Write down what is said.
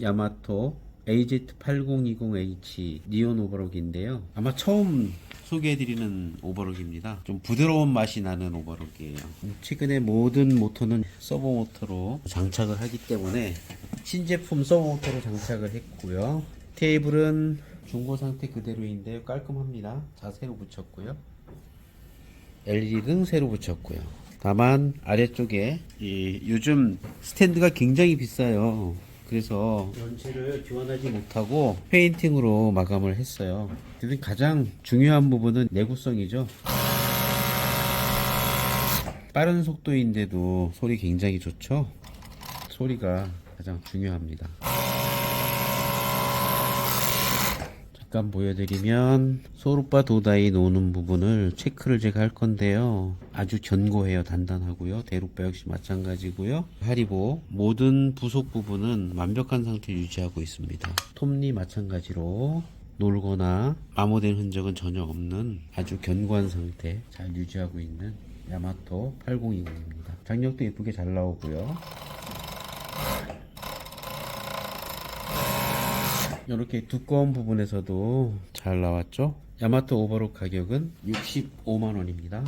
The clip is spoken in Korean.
야마토 AZ8020H 니온 오버록인데요. 아마 처음 소개해드리는 오버록입니다. 좀 부드러운 맛이 나는 오버록이에요. 최근에 모든 모터는 서버 모터로 장착을 하기 때문에 신제품 서버 모터로 장착을 했고요. 테이블은 중고 상태 그대로인데 깔끔합니다. 다 새로 붙였고요. LED 등 새로 붙였고요. 다만 아래쪽에 이 요즘 스탠드가 굉장히 비싸요. 그래서 전체를 교환하지 못하고 페인팅으로 마감을 했어요. 근데 가장 중요한 부분은 내구성이죠. 빠른 속도인데도 소리 굉장히 좋죠. 소리가 가장 중요합니다. 잠깐 보여드리면 소르바 도다이 노는 부분을 체크를 제가 할 건데요. 아주 견고해요 단단하고요. 대룩바 역시 마찬가지고요. 하리보 모든 부속 부분은 완벽한 상태 유지하고 있습니다. 톱니 마찬가지로 놀거나 마모된 흔적은 전혀 없는 아주 견고한 상태 잘 유지하고 있는 야마토 8020입니다. 장력도 예쁘게 잘 나오고요 이렇게 두꺼운 부분에서도 잘 나왔죠? 야마토 오버록 가격은 65만원입니다.